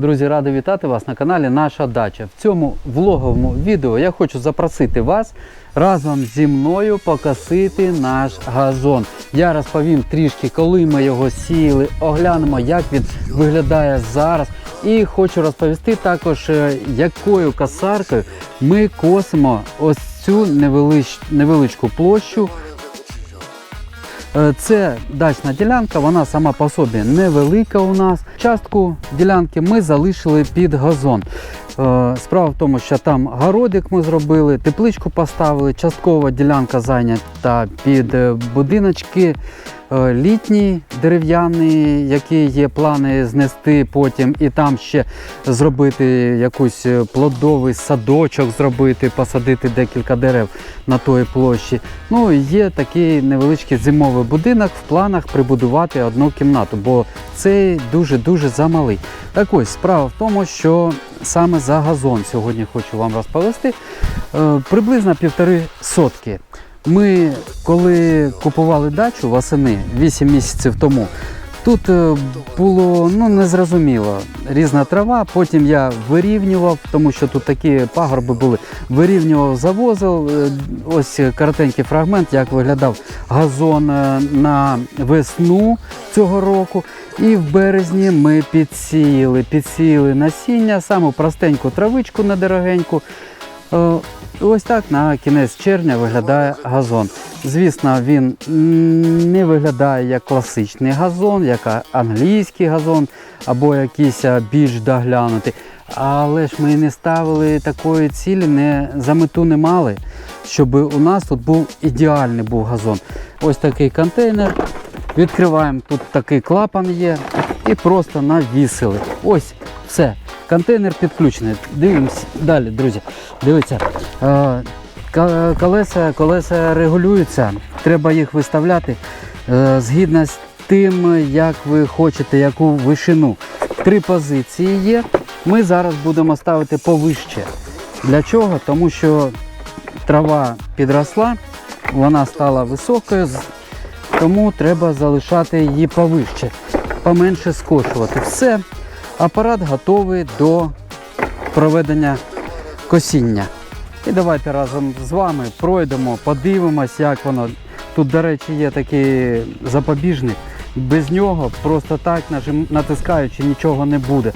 Друзі, радий вітати вас на каналі Наша Дача. В цьому влоговому відео я хочу запросити вас разом зі мною покосити наш газон. Я розповім трішки, коли ми його сіяли, оглянемо, як він виглядає зараз. І хочу розповісти також, е, якою косаркою ми косимо ось цю невелич... невеличку площу. Е, Це дачна ділянка, вона сама по собі невелика у нас. Частку ділянки ми залишили під газон. Е, Справа в тому, що там городик ми зробили, тепличку поставили, часткова ділянка зайнята під е, будиночки. Е, Літній дерев'яний, які є плани знести потім, і там ще зробити якийсь е, плодовий садочок, зробити, посадити декілька дерев на тої площі. Ну є такий невеличкий зимовий будинок в планах прибудувати одну кімнату, бо цей дуже-дуже замалий. Так ось справа в тому, що саме за газон сьогодні хочу вам розповісти. Е, Приблизно півтори сотки. Ми, коли купували дачу восени 8 місяців тому, тут е, було ну, незрозуміло різна трава. Потім я вирівнював, тому що тут такі пагорби були. Вирівнював, завозив. Е, Ось коротенький фрагмент, як виглядав газон е, на весну цього року. І в березні ми підсіяли, підсіяли насіння, саму простеньку травичку недорогеньку. Е, Ось так на кінець червня виглядає газон. Звісно, він не виглядає як класичний газон, як англійський газон або якийсь більш доглянутий. Але ж ми не ставили такої цілі, не, за мету не мали, щоб у нас тут був ідеальний був газон. Ось такий контейнер. Відкриваємо, тут такий клапан є і просто навісили. Ось все. Контейнер підключений. Дивимось далі, друзі. Дивіться. Е, колеса, колеса регулюються, треба їх виставляти е, згідно з тим, як ви хочете, яку вишину. Три позиції є. Ми зараз будемо ставити повище. Для чого? Тому що трава підросла, вона стала високою, тому треба залишати її повище, поменше скошувати. Все, апарат готовий до проведення косіння. І давайте разом з вами пройдемо, подивимось, як воно. Тут, до речі, є такий запобіжник. Без нього просто так натискаючи нічого не буде.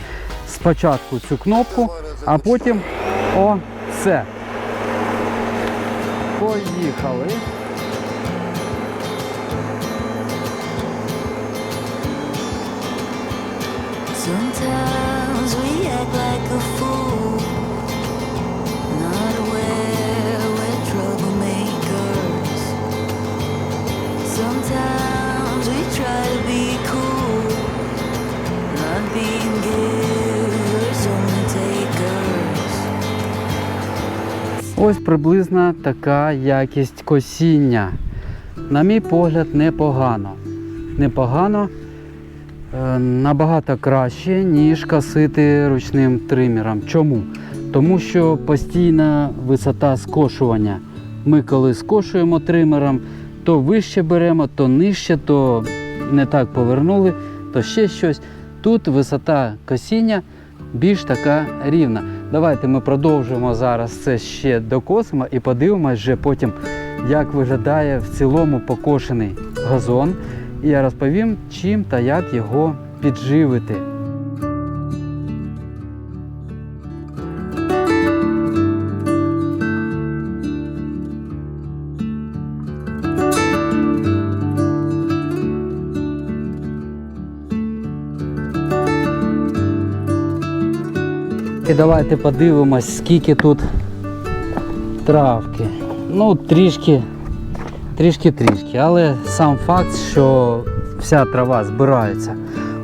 Спочатку цю кнопку, а потім о, все. Поїхали. Ось приблизно така якість косіння. На мій погляд, непогано. Непогано, набагато краще, ніж косити ручним тримером. Чому? Тому що постійна висота скошування. Ми коли скошуємо тримером, то вище беремо, то нижче, то не так повернули, то ще щось. Тут висота косіння більш така рівна. Давайте ми продовжимо зараз це ще докосимо і подивимось вже потім, як виглядає в цілому покошений газон. І я розповім, чим та як його підживити. І давайте подивимось, скільки тут травки. Ну, трішки, трішки, трішки. Але сам факт, що вся трава збирається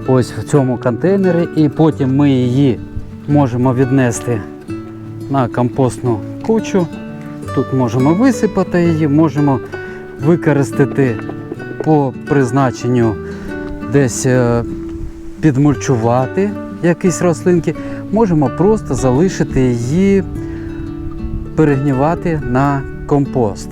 ось в цьому контейнері, і потім ми її можемо віднести на компостну кучу. Тут можемо висипати її, можемо використати по призначенню десь е, підмульчувати якісь рослинки, можемо просто залишити її перегнівати на компост.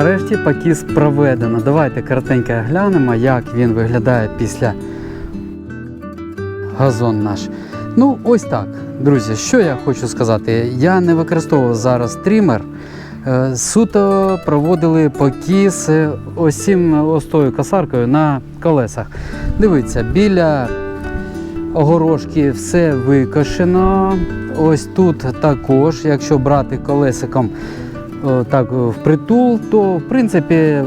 Нарешті покіс проведено. Давайте коротенько глянемо, як він виглядає після газон наш. Ну, ось так, друзі, що я хочу сказати. Я не використовував зараз стрімер. Е, Суто проводили покіс е, ось цим косаркою на колесах. Дивіться, біля огорошки все викошено. Ось тут також, якщо брати колесиком так впритул, то в принципі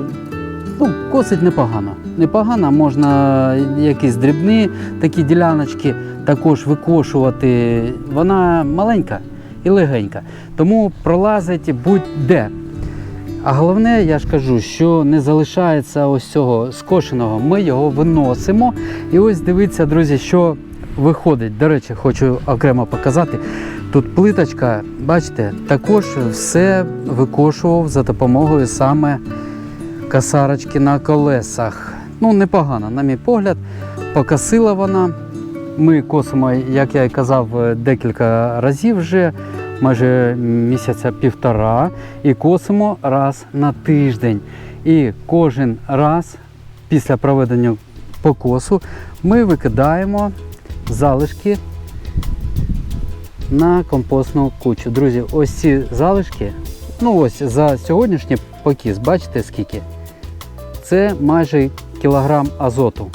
ну, косить непогано. Непогано, можна якісь дрібні такі діляночки також викошувати. Вона маленька і легенька, тому пролазить будь-де. А головне, я ж кажу, що не залишається ось цього скошеного. Ми його виносимо. І ось дивіться, друзі, що виходить. До речі, хочу окремо показати. Тут плиточка, бачите, також все викошував за допомогою саме касарочки на колесах. Ну, непогано, на мій погляд, покосила вона. Ми косимо, як я і казав, декілька разів вже, майже місяця півтора, і косимо раз на тиждень. І кожен раз після проведення покосу ми викидаємо залишки на компостну кучу. Друзі, ось ці залишки, ну ось за сьогоднішній покіс, бачите скільки? Це майже кілограм азоту.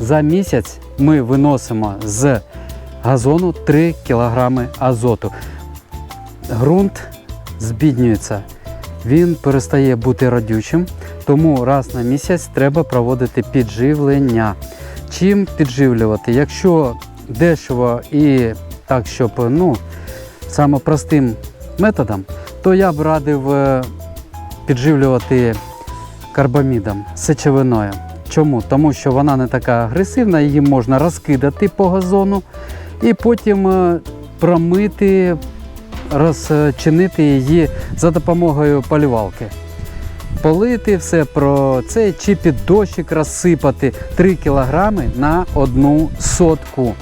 За місяць ми виносимо з газону 3 кілограми азоту. Ґрунт збіднюється, він перестає бути радючим, тому раз на місяць треба проводити підживлення. Чим підживлювати? Якщо дешево і так, щоб ну, саме простим методом, то я б радив е, підживлювати карбамідом, сечовиною. Чому? Тому що вона не така агресивна, її можна розкидати по газону і потім е, промити, розчинити її за допомогою полівалки. Полити все про це чи під дощик розсипати 3 кг на одну сотку.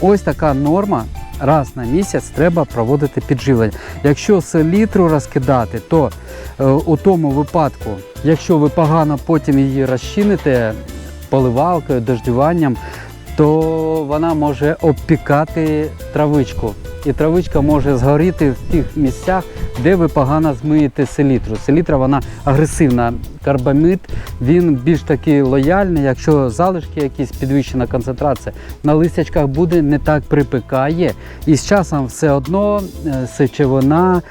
Ось така норма. Раз на місяць треба проводити підживлення. Якщо селітру розкидати, то е, у тому випадку, якщо ви погано потім її розчините поливалкою, дождюванням, то вона може обпікати травичку. І травичка може згоріти в тих місцях, де ви погано змиєте селітру. Селітра вона агресивна. Карбамид він більш такий лояльний. Якщо залишки якісь підвищена концентрація на листячках буде, не так припикає. І з часом все одно е, сечовина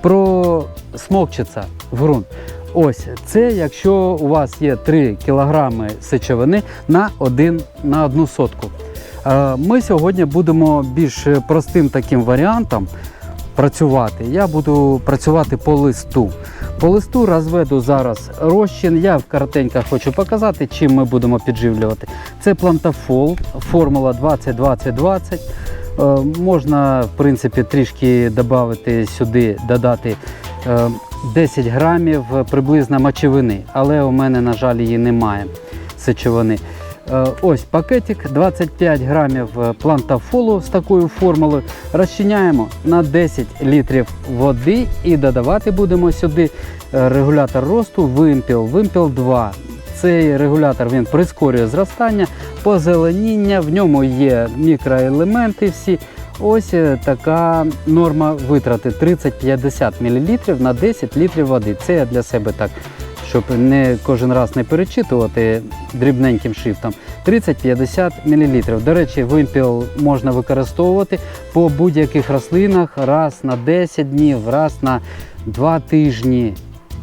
просмокчиться в ґрунт. Ось це, якщо у вас є 3 кілограми сечовини на, один, на одну сотку. Е, Ми сьогодні будемо більш простим таким варіантом працювати. Я буду працювати по листу. По листу розведу зараз розчин. Я коротенько хочу показати, чим ми будемо підживлювати. Це плантафол, формула 20-20-20. Е, Можна, в принципі, трішки додати сюди, додати е, 10 грамів приблизно мочевини, але у мене, на жаль, її немає сечовини. Е, Ось пакетик 25 грамів е, плантафолу з такою формулою. Розчиняємо на 10 літрів води і додавати будемо сюди е, регулятор росту вимпіл, вимпіл 2. Цей регулятор він прискорює зростання, позеленіння, в ньому є мікроелементи всі. Ось е, така норма витрати 30-50 мл на 10 літрів води. Це я для себе так, щоб не кожен раз не перечитувати дрібненьким шрифтом. 30-50 мл. До речі, вимпіл можна використовувати по будь-яких рослинах раз на 10 днів, раз на 2 тижні.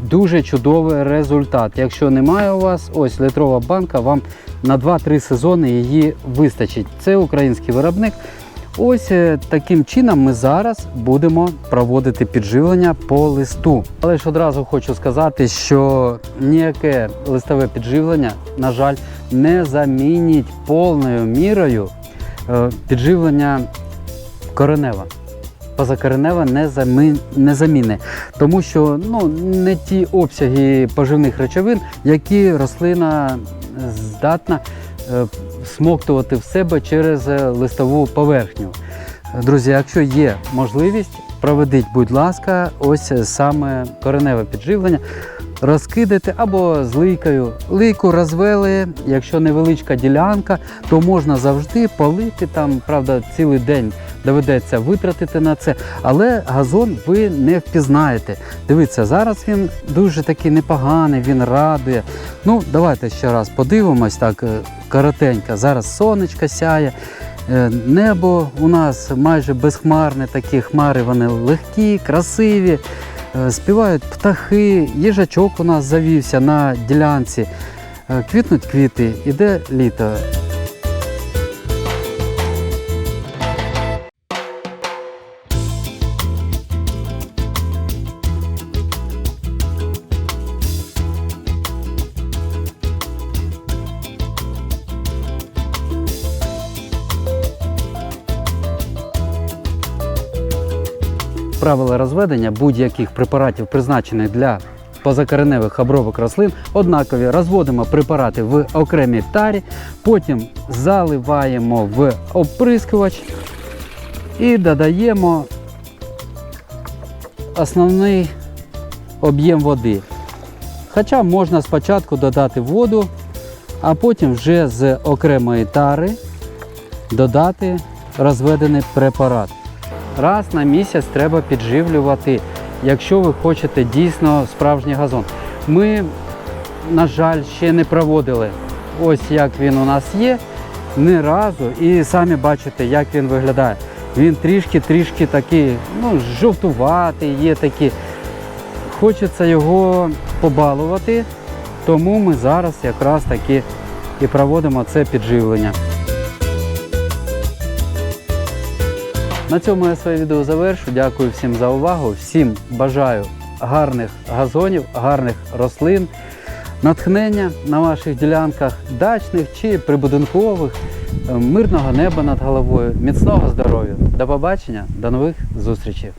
Дуже чудовий результат. Якщо немає у вас, ось літрова банка, вам на 2-3 сезони її вистачить. Це український виробник. Ось е, таким чином ми зараз будемо проводити підживлення по листу. Але ж одразу хочу сказати, що ніяке листове підживлення, на жаль, не замінить повною мірою е, підживлення коренева. Позакоренева не, замі... не заміни, тому що ну, не ті обсяги поживних речовин, які рослина здатна смоктувати в себе через е, листову поверхню. Друзі, якщо є можливість, проведіть, будь ласка, ось саме кореневе підживлення. розкидати або з лийкою. Лийку розвели, якщо невеличка ділянка, то можна завжди полити там, правда, цілий день доведеться витратити на це, але газон ви не впізнаєте. Дивіться, зараз він дуже такий непоганий, він радує. Ну, давайте ще раз подивимось так е, коротенько. Зараз сонечко сяє. Е, Небо у нас майже безхмарне, такі хмари вони легкі, красиві. Е, Співають птахи, їжачок у нас завівся на ділянці. Квітнуть квіти, іде літо. Правила розведення будь-яких препаратів, призначених для позакореневих обробок рослин, однакові. Розводимо препарати в окремій тарі, потім заливаємо в оприскувач і додаємо основний об'єм води. Хоча можна спочатку додати воду, а потім вже з окремої тари додати розведений препарат. Раз на місяць треба підживлювати, якщо ви хочете дійсно справжній газон. Ми, на жаль, ще не проводили. Ось як він у нас є, ні разу. І самі бачите, як він виглядає. Він трішки-трішки такий, ну, жовтуватий, є такі. Хочеться його побалувати, тому ми зараз якраз таки і проводимо це підживлення. На цьому я своє відео завершу. Дякую всім за увагу. Всім бажаю гарних газонів, гарних рослин, натхнення на ваших ділянках, дачних чи прибудинкових, е, мирного неба над головою, міцного здоров'я. До побачення, до нових зустрічей.